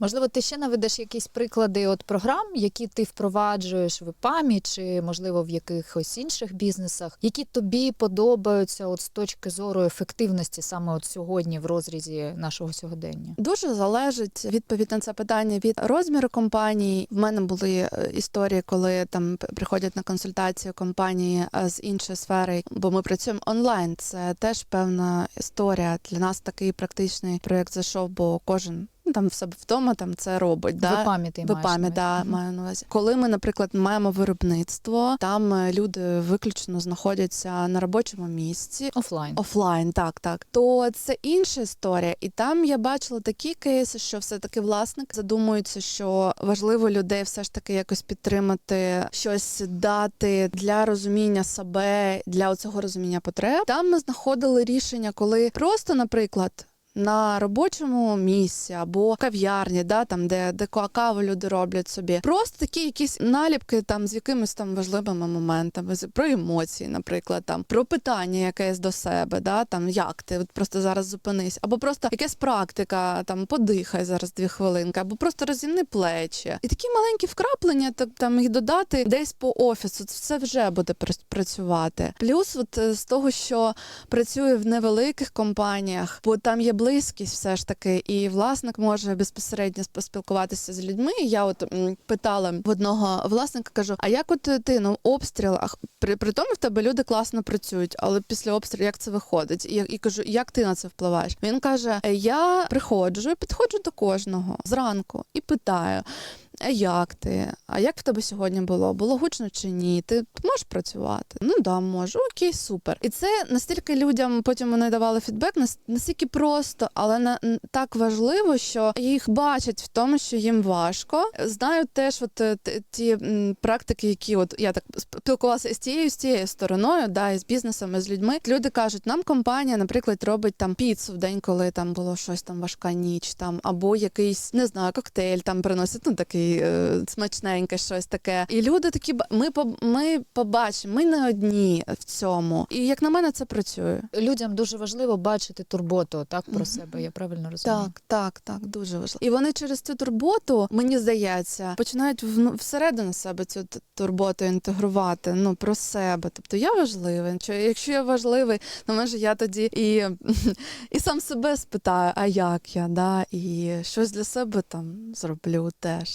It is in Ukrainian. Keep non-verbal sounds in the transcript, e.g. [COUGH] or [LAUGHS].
Можливо, ти ще наведеш якісь приклади от програм, які ти впроваджуєш в ПАМі, чи можливо в якихось інших бізнесах, які тобі подобаються от з точки зору ефективності саме от сьогодні в розрізі нашого сьогодення. Дуже залежить відповідь на це питання від розміру компанії. В мене були е, історії, коли там приходять на консультацію компанії е, з іншої сфери, бо ми працюємо онлайн. Це теж певна історія. Для нас такий практичний проєкт зайшов, бо кожен ну, там в себе вдома там це робить. Да? В ПАМі ти В маєш. ПАМі, на да. Маю на увазі. Коли ми, наприклад, маємо виробництво, там е, люди виключно знаходяться на робочому місці. Офлайн. Офлайн, так, так. То це інша історія. І там я бачила такі кейси, що все-таки власник задумується, що важливо людей все ж таки якось підтримати, щось дати для розуміння себе, для цього розуміння потреб. Там ми знаходили рішення, коли просто, наприклад. На робочому місці або кав'ярні, да, там де, де каву люди роблять собі, просто такі якісь наліпки там з якимись там важливими моментами, про емоції, наприклад, там про питання якесь до себе, да, там як ти от просто зараз зупинись, або просто якась практика, там подихай зараз дві хвилинки, або просто розімни плечі. І такі маленькі вкраплення, так там їх додати десь по офісу, це вже буде працювати. Плюс, от з того, що працює в невеликих компаніях, бо там є близькість, все ж таки, і власник може безпосередньо поспілкуватися з людьми. Я от питала в одного власника, кажу: а як от ти на обстрілах? При, при тому в тебе люди класно працюють, але після обстрілу як це виходить? І, і кажу, як ти на це впливаєш? Він каже: «Е, Я приходжу, підходжу до кожного зранку і питаю. А як ти? А як в тебе сьогодні було? Було гучно чи ні? Ти можеш працювати? Ну да, можу. Окей, супер. І це настільки людям потім вони давали фідбек, нас- настільки просто, але на так важливо, що їх бачать в тому, що їм важко. Знаю теж, от е, ті практики, які от я так спілкувалася з тією з тією стороною, да, і з бізнесом, і з людьми. Люди кажуть, нам компанія, наприклад, робить там піцу в день, коли там було щось там важка ніч, там або якийсь не знаю, коктейль там приносять, ну такий е, смачненьке, щось таке. І люди такі ми ми побачимо, ми не одні в цьому. І як на мене, це працює. Людям дуже важливо бачити турботу так про себе. Я правильно розумію? Так, так, так, дуже важливо. І вони через цю турботу, мені здається, починають вну- всередину себе цю турботу інтегрувати. Ну про себе. Тобто я важливий. Чи якщо я важливий, то може я тоді і, [LAUGHS] і сам себе спитаю, а як я, да, і щось для себе там зроблю теж.